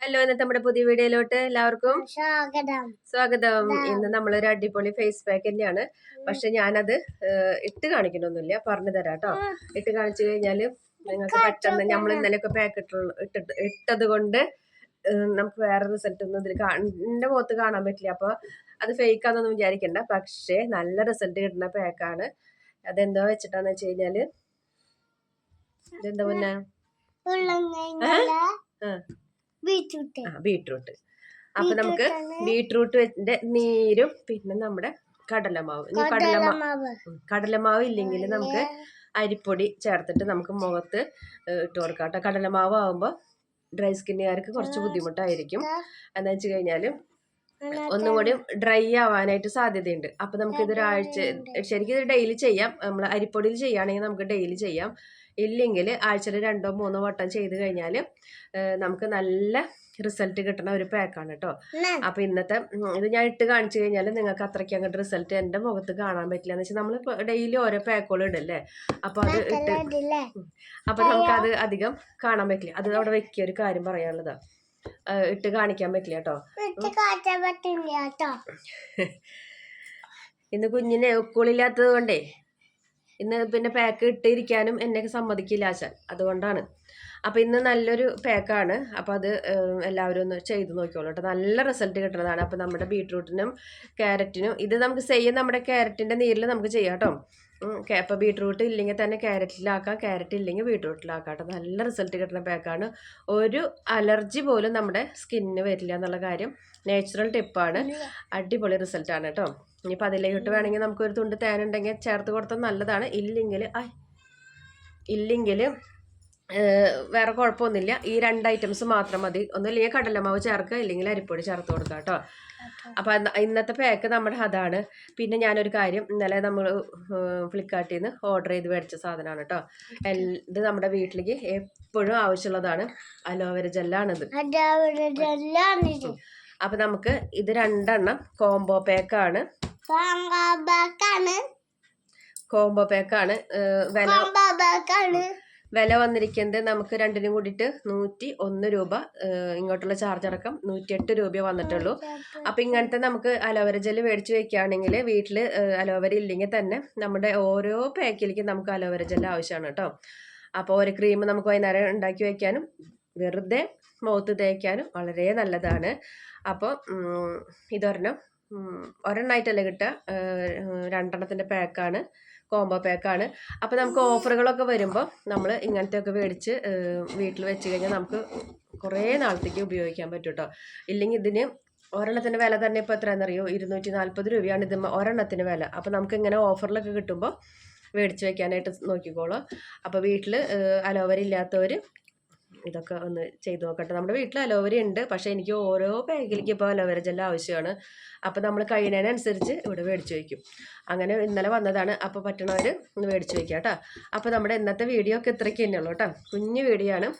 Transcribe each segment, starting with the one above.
Hello ഇന്നത്തെ നമ്മുടെ പുതിയ വീഡിയോയിലോട്ട് എല്ലാവർക്കും സ്വാഗതം. സ്വാഗതം. ഇന്ന് നമ്മളൊരു അടിപൊളി ഫേസ് പാക്ക് തന്നെയാണ്. പക്ഷെ ഞാനത് ഇട്ട് കാണിക്കണമൊന്നുമില്ല പറഞ്ഞു തരാം കേട്ടോ. ഇട്ട് കാണിച്ചു കഴിഞ്ഞാൽ നിങ്ങൾക്ക് പെട്ടെന്ന് നമ്മൾ ഇന്നലെയൊക്കെ പാക്ക് ഇട്ടിട്ട് ഇട്ടത് കൊണ്ട് നമുക്ക് വേറെ റിസൾട്ട് ഒന്നും ഇതിൽ എന്റെ മുഖത്ത് കാണാൻ പറ്റില്ല. അപ്പൊ അത് ഫേക്ക് ആണെന്നൊന്നും വിചാരിക്കണ്ട. പക്ഷേ നല്ല റിസൾട്ട് കിട്ടുന്ന പാക്കാണ് അതെന്തോ വെച്ചിട്ടാന്ന് വെച്ച് കഴിഞ്ഞാൽ ഇതെന്താ പിന്നെ? ആ. ആ ബീട്രൂട്ട് അപ്പൊ നമുക്ക് ബീട്രൂട്ടിന്റെ നീരും പിന്നെ നമ്മുടെ കടലമാവ്. ഇനി കടലമാവ്. കടലമാവ് ഇല്ലെങ്കിൽ നമുക്ക് അരിപ്പൊടി ചേർത്തിട്ട് നമുക്ക് മുഖത്ത് ഇട്ട് കൊടുക്കാം കേട്ടോ. കടലമാവ് ആവുമ്പോൾ ഡ്രൈ സ്കിന്നുകാർക്ക് കുറച്ച് ബുദ്ധിമുട്ടായിരിക്കും. എന്താ വെച്ച് കഴിഞ്ഞാൽ ഒന്നും കൂടി ഡ്രൈ ആവാനായിട്ട് സാധ്യതയുണ്ട്. അപ്പൊ നമുക്ക് ഇതൊരാഴ്ച ശരിക്കും ഇത് ഡെയിലി ചെയ്യാം. നമ്മൾ അരിപ്പൊടിയിൽ ചെയ്യുകയാണെങ്കിൽ നമുക്ക് ഡെയിലി ചെയ്യാം. ഇല്ലെങ്കിൽ ആഴ്ചയിൽ രണ്ടോ മൂന്നോ വട്ടം ചെയ്ത് കഴിഞ്ഞാൽ നമുക്ക് നല്ല റിസൾട്ട് കിട്ടുന്ന ഒരു പാക്കാണ് കേട്ടോ അപ്പൊ ഇന്നത്തെ ഇത് ഞാൻ ഇട്ട് കാണിച്ചു കഴിഞ്ഞാൽ നിങ്ങൾക്ക് അത്രയ്ക്ക് അങ്ങോട്ട് റിസൾട്ട് എന്റെ മുഖത്ത് കാണാൻ പറ്റില്ല. എന്ന് വെച്ചാൽ നമ്മൾ ഡെയിലി ഓരോ പാക്കുകൾ ഇടല്ലേ? അപ്പൊ അത് ഇട്ട് അപ്പൊ നമുക്ക് അത് അധികം കാണാൻ പറ്റില്ല. അത് അവിടെ വെക്കിയ ഒരു കാര്യം പറയാനുള്ളതാ. ഇട്ട് കാണിക്കാൻ പറ്റില്ല കേട്ടോ ഇന്ന് കുഞ്ഞിനെ ഉക്കുളില്ലാത്തത് കൊണ്ടേ ഇന്ന് പിന്നെ പാക്ക് ഇട്ടിരിക്കാനും എന്നെ സമ്മതിക്കില്ല ആശാൻ. അതുകൊണ്ടാണ്. അപ്പോൾ ഇന്ന് നല്ലൊരു പാക്കാണ് അപ്പോൾ അത് എല്ലാവരും ഒന്ന് ചെയ്ത് നോക്കിക്കോളൂ കേട്ടോ നല്ല റിസൾട്ട് കിട്ടുന്നതാണ്. അപ്പോൾ നമ്മുടെ ബീട്രൂട്ടിനും ക്യാരറ്റിനും ഇത് നമുക്ക് സെയ്യും നമ്മുടെ ക്യാരറ്റിന്റെ നീരിൽ നമുക്ക് ചെയ്യാം കേട്ടോ അപ്പൊ ബീട്രൂട്ട് ഇല്ലെങ്കിൽ തന്നെ ക്യാരറ്റിലാക്കാം. ക്യാരറ്റ് ഇല്ലെങ്കിൽ ബീട്രൂട്ടിലാക്കാം കേട്ടോ. നല്ല റിസൾട്ട് കിട്ടുന്ന പാക്കാണ് ഒരു അലർജി പോലും നമ്മുടെ സ്കിന്നിന് വരില്ല എന്നുള്ള കാര്യം നാച്ചുറൽ ടിപ്പാണ് അടിപൊളി റിസൾട്ടാണ് കേട്ടോ. ഇനിയിപ്പോൾ അതിലേക്കിട്ട് വേണമെങ്കിൽ നമുക്കൊരു തുണ്ട് തേനുണ്ടെങ്കിൽ ചേർത്ത് കൊടുത്താൽ നല്ലതാണ്. ഇല്ലെങ്കിൽ ഇല്ലെങ്കിൽ വേറെ കുഴപ്പമൊന്നുമില്ല. ഈ രണ്ട് ഐറ്റംസ് മാത്രം മതി. ഒന്നുമില്ലെങ്കിൽ കടലമാവ് ചേർക്കുക ഇല്ലെങ്കിൽ അരിപ്പൊടി ചേർത്ത് കൊടുക്കുക കേട്ടോ. അപ്പോൾ ഇന്നത്തെ പാക്ക് നമ്മുടെ അതാണ്. പിന്നെ ഞാനൊരു കാര്യം ഇന്നലെ നമ്മൾ ഫ്ലിപ്കാർട്ടിൽ നിന്ന് ഓർഡർ ചെയ്ത് മേടിച്ച സാധനമാണ് കേട്ടോ. എന്ത് ഇത് നമ്മുടെ വീട്ടിലേക്ക് എപ്പോഴും ആവശ്യമുള്ളതാണ്. അലോവേര ജെല്ലാണിത്. അപ്പം നമുക്ക് ഇത് രണ്ടെണ്ണം കോംബോ പാക്കാണ് കോംബോ പാക്കാണ് വില വില വന്നിരിക്കുന്നത് നമുക്ക് രണ്ടിനും കൂടിയിട്ട് നൂറ്റി ഒന്ന് രൂപ ഇങ്ങോട്ടുള്ള ചാർജ് അടക്കം നൂറ്റിയെട്ട് രൂപ വന്നിട്ടുള്ളൂ. അപ്പം ഇങ്ങനത്തെ നമുക്ക് അലോവേര ജെൽ മേടിച്ച് വെക്കുകയാണെങ്കിൽ വീട്ടിൽ അലോവേര ഇല്ലെങ്കിൽ തന്നെ നമ്മുടെ ഓരോ പാക്കിലേക്കും നമുക്ക് അലോവേര ജെൽ ആവശ്യമാണ് കേട്ടോ. അപ്പോൾ ഒരു ക്രീം നമുക്ക് വൈകുന്നേരം ഉണ്ടാക്കി വയ്ക്കാനും വെറുതെ മുഖത്ത് തേക്കാനും വളരെ നല്ലതാണ്. അപ്പോൾ ഇതൊരെണ്ണം ഒരെണ്ണമായിട്ടല്ല കിട്ടുക? രണ്ടെണ്ണത്തിന്റെ പാക്കാണ് കോംബോ പാക്കാണ് അപ്പോൾ നമുക്ക് ഓഫറുകളൊക്കെ വരുമ്പോൾ നമ്മൾ ഇങ്ങനത്തെയൊക്കെ മേടിച്ച് വീട്ടിൽ വെച്ച് കഴിഞ്ഞാൽ നമുക്ക് കുറേ നാളത്തേക്ക് ഉപയോഗിക്കാൻ പറ്റും കേട്ടോ ഇല്ലെങ്കിൽ ഇതിന് ഒരെണ്ണത്തിന്റെ വില തന്നെ ഇപ്പോൾ എത്രയാണെന്നറിയോ? ഇരുന്നൂറ്റി നാൽപ്പത് രൂപയാണ് ഇത് ഒരെണ്ണത്തിന് വില. അപ്പോൾ നമുക്ക് ഇങ്ങനെ ഓഫറിലൊക്കെ കിട്ടുമ്പോൾ മേടിച്ച് വെക്കാനായിട്ട് നോക്കിക്കോളൂ. അപ്പോൾ വീട്ടിൽ അലോവര ഇല്ലാത്തവർ ഇതൊക്കെ ഒന്ന് ചെയ്ത് നോക്കട്ടെ. നമ്മുടെ വീട്ടിൽ അലോവേര ഉണ്ട്. പക്ഷേ എനിക്ക് ഓരോ പാക്കിലേക്ക് ഇപ്പോൾ അലോവേര ജെല്ല ആവശ്യമാണ്. അപ്പോൾ നമ്മൾ കഴിയുന്നതിനനുസരിച്ച് ഇവിടെ മേടിച്ച് വയ്ക്കും അങ്ങനെ ഇന്നലെ വന്നതാണ്. അപ്പോൾ പറ്റണവർ ഒന്ന് മേടിച്ച് വയ്ക്കുക കേട്ടോ. അപ്പോൾ നമ്മുടെ ഇന്നത്തെ വീഡിയോ ഒക്കെ ഇത്രയ്ക്ക് തന്നെയുള്ളൂ കേട്ടോ. കുഞ്ഞു വീഡിയോ ആണ്.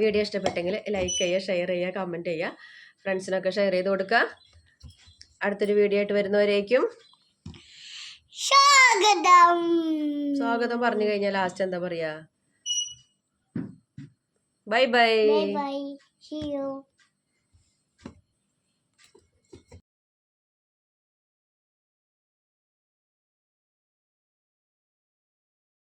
വീഡിയോ ഇഷ്ടപ്പെട്ടെങ്കിൽ ലൈക്ക് ചെയ്യുക ഷെയർ ചെയ്യുക കമന്റ് ചെയ്യുക. ഫ്രണ്ട്സിനൊക്കെ ഷെയർ ചെയ്ത് കൊടുക്കുക. അടുത്തൊരു വീഡിയോ ആയിട്ട് വരുന്നവരേക്കും സ്വാഗതം. സ്വാഗതം പറഞ്ഞു കഴിഞ്ഞാൽ ലാസ്റ്റ് എന്താ പറയുക Bye bye. Bye bye. See you.